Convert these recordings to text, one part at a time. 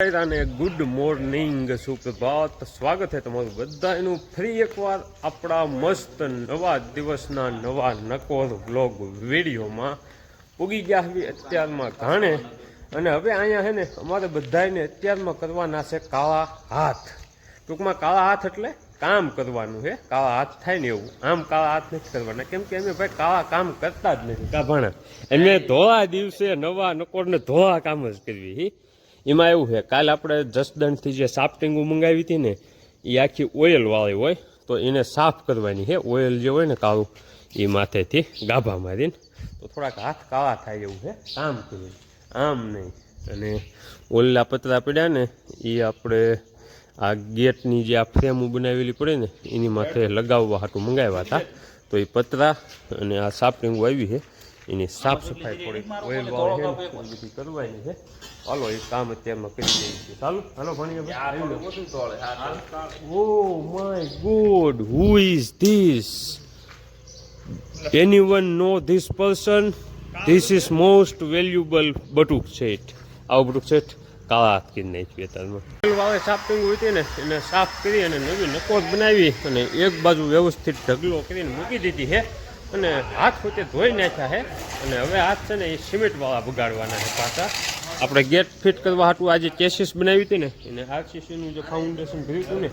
અને good morning સુપ્રભાત. સ્વાગત છે તમારું બધાનું ફરી એકવાર આપણા મસ્ત નવા દિવસના નવા નકોર બ્લોગ વિડીયોમાં ઉગી ગયા હવે અત્યારમાં ઘાણે. અને હવે અહીંયા છે ને, અમારે બધાને અત્યારમાં કરવાના છે કાળા હાથ. ટૂંકમાં કાળા હાથ એટલે કામ કરવાનું છે. કાળા હાથ થાય ને એવું. આમ કાળા હાથ નથી કરવાના. કેમ કે અમે ભાઈ કાળા કામ કરતા જ નથી. કાભાણા એમને ધોળા દિવસે નવા નકોરને ધોળા કામ જ કરવી. એમાં એવું છે, કાલે આપણે જસદણથી જે સાફ્ટિંગો મંગાવી હતી ને, એ આખી ઓઇલવાળી હોય, તો એને સાફ કરવાની છે. ઓઇલ જે હોય ને કાળું, એ માથેથી ગાભા મારીને, તો થોડાક હાથ કાળા થાય એવું છે. કામ કર્યું આમ નહીં. અને ઓલા પતરા પડ્યા ને, એ આપણે આ ગેટની જે આ ફ્રેમો બનાવેલી પડે ને, એની માથે લગાવવા હાટું મંગાવ્યા હતા. તો એ પતરા અને આ સાફ્ટિંગો આવી છે. એની સાફ સફાઈ થોડી ઓઇલ વાળો છે બધી કરવાની છે. હાલો એ કામ અત્યારમાં કરી દઈએ છીએ. ચાલો હાલો ભણીએ ઓ my God who is this anyone know this person this is most valuable Batuk set આવું બટુક સેટ કાળા હાથ કરી નાખ્યું અત્યારમાં વાવે સાફ હોય હતી ને એને સાફ કરી અને નવી નકોત બનાવી અને એક બાજુ વ્યવસ્થિત ઢગલો કરીને મૂકી દીધી છે. અને હાથ પોતે ધોઈ નાખ્યા છે અને હવે હાથ છે ને એ સિમેન્ટવાળા બગાડવાના છે પાછા. આપણે ગેટ ફિટ કરવા હાટું આજે કેસીસ બનાવી હતી ને એને આરસીસીનું જે ફાઉન્ડેશન ભર્યું હતું ને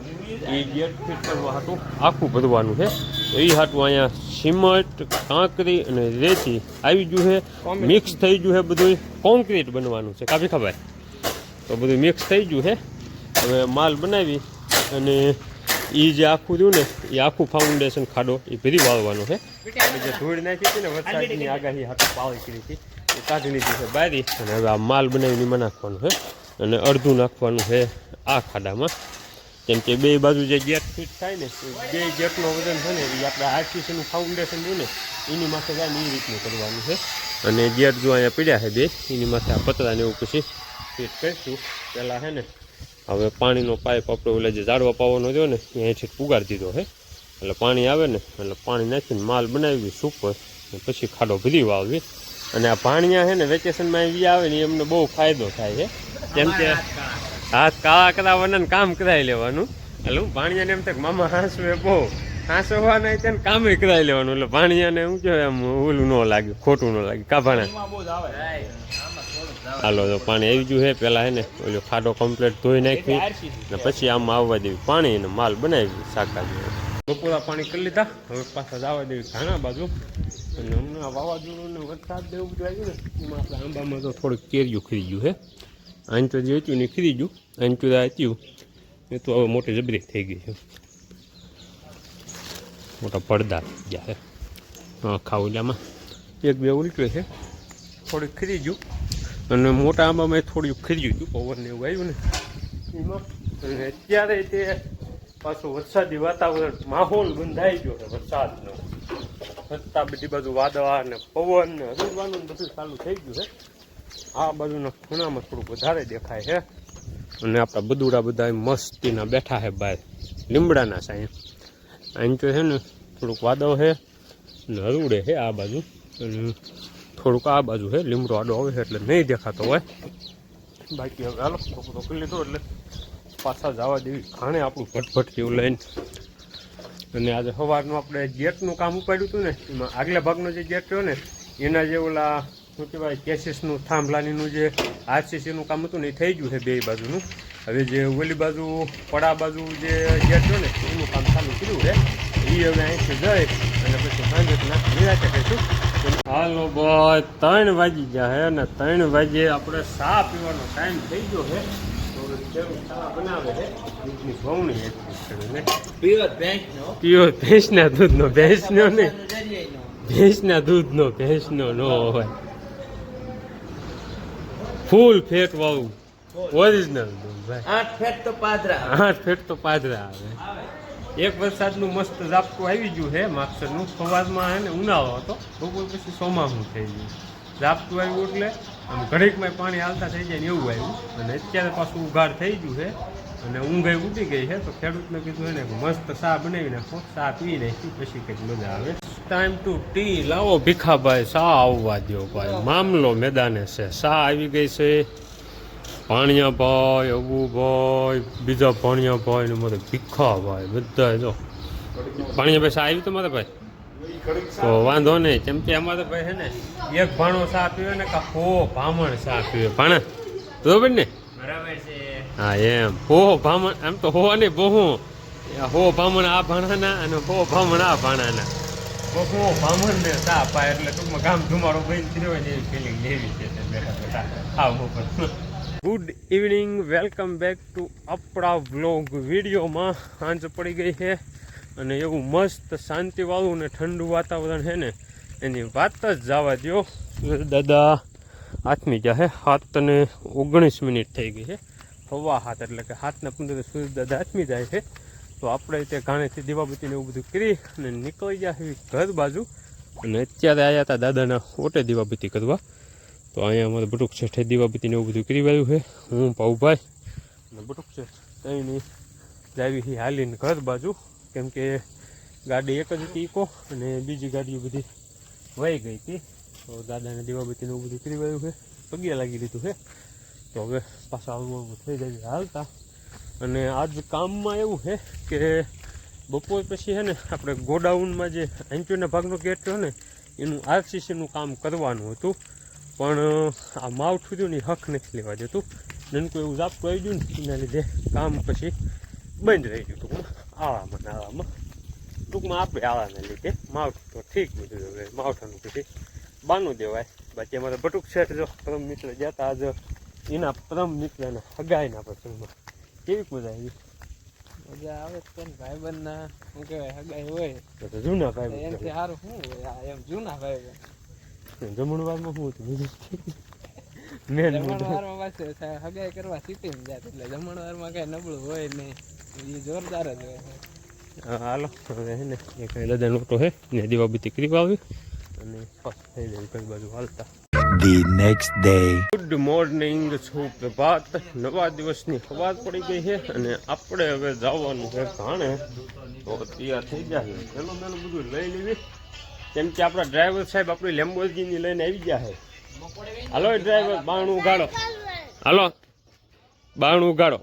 એ ગેટ ફિટ કરવા હાટું આખું ભરવાનું છે તો એ હાટું અહીંયા સિમેન્ટ કાંકરી અને રેતી આવી ગયું છે મિક્સ થઈ ગયું છે બધું. કોન્ક્રીટ બનવાનું છે. કાફી ખબર? તો બધું મિક્સ થઈ ગયું છે હવે માલ બનાવી અને એ જે આખું રહ્યું ને એ આખું ફાઉન્ડેશન ખાડો એ ભરી વાળવાનો છે. જે ધૂળ નાખી હતી ને વરસાદની આગાહી હાથે પાવી કરી હતી. એ કાઢી લીધી છે બારી. અને હવે આ માલ બનાવીને એમાં નાખવાનું છે. અને અડધું નાખવાનું છે આ ખાડામાં. કેમ કે બે બાજુ જે ગેટ ફિટ થાય ને એ બે ગેટનો વજન છે ને એ આપણે આરસીસીનું ફાઉન્ડેશન રહ્યું ને એની માથે જાય ને એ રીતનું કરવાનું છે. અને ગેટ જો અહીંયા પીડ્યા છે બે એની માથે આ પતરાને એવું પછી ફિટ કરીશું. પહેલાં છે ને હવે પાણીનો પાઇપ આપણે ઓલા જે ઝાડવા પાવાનો થયો ને અહીંથી પુગાડી દીધો હે. એટલે પાણી આવે ને એટલે પાણી નાખીને માલ બનાવી હોય પછી ખાડો ભરી વાવવી અને આ ભાણિયા છે ને વેકેશનમાં આવી આવે ને એમને બહુ ફાયદો થાય છે કેમ કે હાથ કાળા કરાવવાના ને કામ કરાવી લેવાનું. એટલે હું ભાણિયાને એમ થાય કે મામા હાંસવે બહુ. હાંસવાના તેને કામે કરાવી લેવાનું. એટલે ભાણિયાને શું કહેવાય આમ ઓલું ન લાગ્યું ખોટું ન લાગે કાભાણા હાલો તો પાણી આવી ગયું છે પહેલાં હે ને, ઓલો ખાડો કમ્પ્લીટ ધોઈ નાખવી ને પછી આમાં આવવા દેવી પાણી અને માલ બનાવી શાકભાજી. બપોરા પાણી કરી લીધા, હવે પાછા જવા દેવી ઘાણા બાજુ. અને હમણાં વાવાઝોડું ને વરસાદ ને એવું બધું આવ્યું ને, એમાં આપણે આંબામાં તો થોડુંક કેરિયું ખરી ગયું છે. આંચો જે હતું ને ખરી ગયું આંચું હતું. એ તો હવે મોટી જબરી થઈ ગઈ છે. મોટા પડદા થઈ ગયા છે. હા ખાવલિયામાં એક બે ઉલટ્યો છે. થોડીક ખરી ગયું. અને મોટા આંબામાં થોડું ખીર્યું હતું પવન ને એવું આવ્યું ને. અને અત્યારે તે પાછું વરસાદી વાતાવરણ, માહોલ બંધાઈ ગયો છે વરસાદનો. રસ્તા બધી બાજુ વાદળા ને પવન ને હરવાનું બધું ચાલુ થઈ ગયું છે. આ બાજુના ખૂણામાં થોડુંક વધારે દેખાય છે. અને આપણા બધુડા બધા મસ્તીના બેઠા છે બહાર લીમડાના સાંઈ અહીં તો છે ને, થોડુંક વાદળ છે ને હરુડે છે આ બાજુ. અને થોડુંક આ બાજુ છે લીમડો આડો આવે છે એટલે નહીં દેખાતો હોય. બાકી હવે હાલો, બપોરો કરી લીધો એટલે પાછા જવા દેવી ઘાણે આપણું ભટભટ જેવું લઈને. અને આજે સવારનું આપણે ગેટનું કામ ઉપાડ્યું હતું ને, એમાં આગલા ભાગનો જે ગેટ રહ્યો ને, એના જે ઓલા, શું કહેવાય, કેસીસનું, થાંભલાનીનું જે આરસીસીનું કામ હતું ને, એ થઈ ગયું છે બે બાજુનું. હવે જે ઓલી બાજુ, પડા બાજુ જે ગેટ રહ્યો ને, એનું કામ ચાલુ કર્યું છે. એ હવે અહીંથી જઈ અને પછી સાંજે નિરાતે કરીશું. હાલો ભાઈ ત્રણ વાગી ગયા હે અને ત્રણ વાગે આપણે ચા પીવાનો ટાઈમ થઈ ગયો છે ભેંસના દૂધનો ભેંસનો નહીં. ભેંસના દૂધનો ભેંસનો ન હોય. ફૂલ ફેટ વાળું. ઓરિજિનલ દૂધ ભાઈ. આઠ ફેટ તો પાદરા. આઠ ફેટ તો પાદરા આવે. એક વરસાદનું મસ્ત ઝાપટું આવી ગયું છે માગસરનું સવારમાં એને ઉનાળો હતો. બપોર પછી ચોમાસું થઈ ગયું. ઝાપટું આવ્યું એટલે આમ ઘડીકમાં પાણી હાલતા થઈ જાય ને એવું આવ્યું. અને અત્યારે પાછું ઉઘાડ થઈ ગયું છે અને ઊંઘાઈ ઉડી ગઈ છે, તો ખેડૂતને કીધું એને મસ્ત ચા બનાવી નાખો ચા પી નાખી, પછી કંઈક મજા આવે. ટાઈમ ટુ ટી લાવો ભીખાભાઈ ચા આવવા દો ભાઈ. મામલો મેદાને છે. ચા આવી ગઈ છે. ભાણિયાભાઈ અબુભાઈ બીજા ભાણિયાભાઈ ને મારે ભીખાભાઈ બધા જો. ભાણિયાભાઈ સા આવ્યું તમારે ભાઈ? તો વાંધો નહીં કેમ કે અમારે ભાઈ છે ને એક ભાણો સા પીવે ને કા હો ભામણ સા પીવે. ભાણા? બરોબર ને? બરાબર છે. હા એમ. હો ભામણ એમ તો હો ને બહુ હો? ભામણ આ ભાણાના અને હો ભામણ આ ભાણાના. બહુ ભામણ ને સા પાય એટલે ટૂંકમાં ગામ ધુમાડો બની થયો હોય ને એવી ફિલિંગ લેવી છે. તે good evening welcome back to આપણા વ્લોગ વિડીયોમાં. સાંજ પડી ગઈ છે અને એવું મસ્ત શાંતિવાળું ને ઠંડુ વાતાવરણ છે ને, એની વાત જ જવા દો દાદા હાથમી ગયા છે? સાત ને ઓગણીસ મિનિટ થઈ ગઈ છે. હવા હાથ, એટલે કે હાથના પંદર સૂર્ય દાદા હાથમી જાય છે. તો આપણે તે ઘાણેથી દીવાબત્તીને એવું બધું કરી અને નીકળી ગયા છે ઘર બાજુ. અને અત્યારે આવ્યા હતા દાદાના ઓટે દીવાબત્તી કરવા. તો અહીંયા અમારે બટુક છે દીવાબત્તીને એવું બધું કરી વાળ્યું છે. હું, પાઉભાઈ અને બટુક છે. ત્રણની જાવી છે હાલીને ઘર બાજુ. કેમ કે ગાડી એક જ હતી ઇકો અને બીજી ગાડીઓ બધી વહી ગઈ હતી. તો દાદાને દીવાબત્તીને એવું બધું કરી વાળ્યું છે. પગે લાગી દીધું છે. તો હવે પાછા આવું થઈ જાય હાલતા. અને આજ કામમાં એવું છે કે બપોર પછી છે ને આપણે ગોડાઉનમાં જે એન્ટ્રીના ભાગનો ગેટ રહ્યો ને, એનું આરસીસીનું કામ કરવાનું હતું. પણ આ માવઠું જો ને હક નથી લેવા દેતું. નનકું એવું ઝાપટું આવી ગયું ને એના લીધે કામ પછી બંધ રહી ગયું ટૂંકમાં આવામાં ને આવામાં. ટૂંકમાં આપણે આવાના લીધે. માવઠું તો ઠીક બધું હવે માવઠાનું પછી બાનું દેવાય. બાકી અમારે ભટુક શેઠ જો પરમ મિત્ર હતા આજ એના પરમ મિત્રના હગાઈના પ્રસંગમાં. કેવી મજા આવી મજા આવે જ છે ને. ના શું કહેવાય હગાઈ હોય. જૂના ભાઈ એનાથી સારું શું હોય? એમ જૂના ભાઈ જમણવારમાં શું હતું? બીજું મેન જમણવારમાં હગાઈ કરવા સિટીમાં જાત એટલે જમણવારમાં કઈ નબળું હોય નહીં. એ જોરદાર જ હોય હાલો હવે હે ને એક દાદા નોટો હે? ને દીવાબત્તી કરી આવી અને પાછું થઈ જાય કઈ બાજુ હાલતા. The next day. Good morning સુપ્રભાત નવા દિવસની સવાર પડી ગઈ છે અને આપણે હવે જવાનું છે ઘાણે તો તૈયાર થઈ જાય. પેલું પેલું બધું લઈ લેવી કેમ કે આપણા ડ્રાઈવર સાહેબ આપણી લેમ્બોર્ગિની લઈને આવી ગયા છે. હાલો ડ્રાઈવર, બાણું ઉગાડો. હાલો, બાણું ઉગાડો.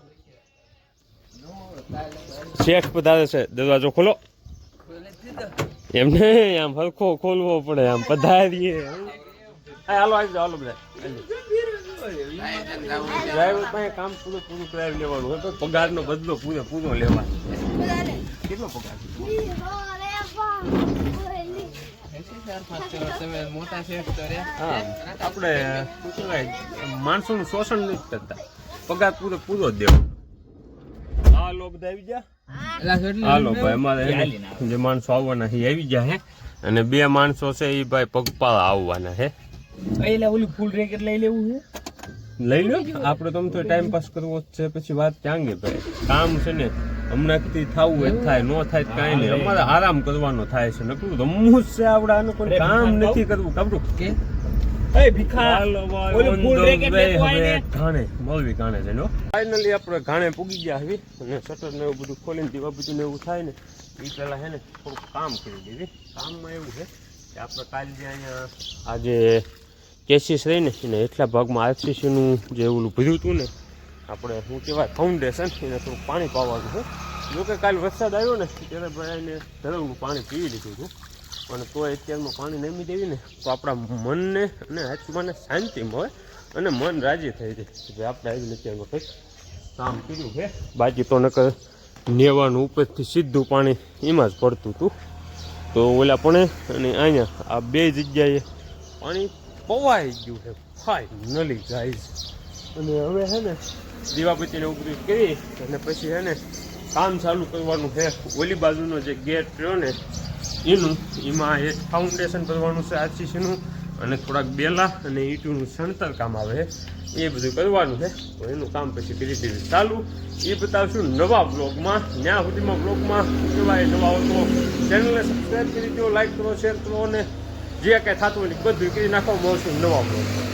શેઠ પધારે છે, દરવાજો ખોલો. એમને આમ હરખો ખોલવો પડે, આમ પધારીએ. હાલો, આવી જાઓ, હાલો, બધા. ડ્રાઈવર પાસે કામ પૂરું પૂરું કરાવી લેવાનું હોય તો પગારનો બદલો પૂરો પૂરો લેવાનો. કેટલો પગાર? આપણે શું કહેવાય માણસોનું શોષણ નથી કરતા. પગાર પૂરો પૂરો જ દેવો. હાલો બધા આવી ગયા. હાલો ભાઈ અમારે જે માણસો આવવાના છે આવી ગયા હે અને બે માણસો છે એ ભાઈ પગપાળા આવવાના છે. એટલે ઓલું ફૂલ રેકેટ લઈ લેવું છે. લઈ લો. આપણે તો આમ તો ટાઈમ પાસ કરવો છે પછી વાત ક્યાં ગઈ ભાઈ. કામ છે ને હમણાંથી થવું હોય થાય નો થાય કાંઈ નહીં. અમારે આરામ કરવાનો થાય છે. નકરું રમવું જ છે આપણે આનું કોઈ કામ નથી કરવું. કાબરું. કે? ફાઇનલી આપણે ઘાણે પૂગી ગયા આવી અને શટર ને એવું બધું ખોલીને દીવા બધું ને એવું થાય ને એ પહેલા હે ને થોડુંક કામ કરી દેવી કામમાં એવું છે કે આપણે કાલે જે અહીંયા આજે કેસીસ રહી ને એને એટલા ભાગમાં આરસીસીનું જે ઓલું ભર્યું હતું ને આપણે શું કહેવાય ફાઉન્ડેશન એને થોડુંક પાણી પાવાનું છે. જોકે કાલે વરસાદ આવ્યો ને, ત્યારે ભાઈ એને ધરવનું પાણી પીવી લીધું હતું. પણ તોય અત્યારમાં પાણી નમી દેવી ને, તો આપણા મનને અને આત્માને શાંતિ મળે અને મન રાજી થઈ જાય. કે આપણે આવીને અત્યારમાં કંઈક કામ કર્યું છે. બાકી તો નકર નેવાનું ઉપરથી સીધું પાણી એમાં જ પડતું હતું. તો ઓલા પણ અને અહીંયા આ બે જગ્યાએ પાણી પવાઈ ગયું છે. ફાઇનલી ગાઈઝ અને હવે છે ને દીવાપતિને ઉપરી કરી અને પછી છે ને કામ ચાલુ કરવાનું છે. ઓલી બાજુનો જે ગેટ રહ્યો ને, એનું, એમાં એક ફાઉન્ડેશન કરવાનું છે આરસીસીનું અને થોડાક બેલા અને ઈંટુનું સણતર કામ આવે એ બધું કરવાનું છે. તો એનું કામ પછી કરી દેવું ચાલુ. એ બતાવશું નવા બ્લોગમાં ત્યાં સુધીમાં બ્લોગમાં કહેવાય નવા તો ચેનલને સબસ્ક્રાઈબ કરી દો લાઈક કરો શેર કરો અને જે કાંઈ થતું હોય બધું કરી નાખવા મળશું નવા બ્લોગ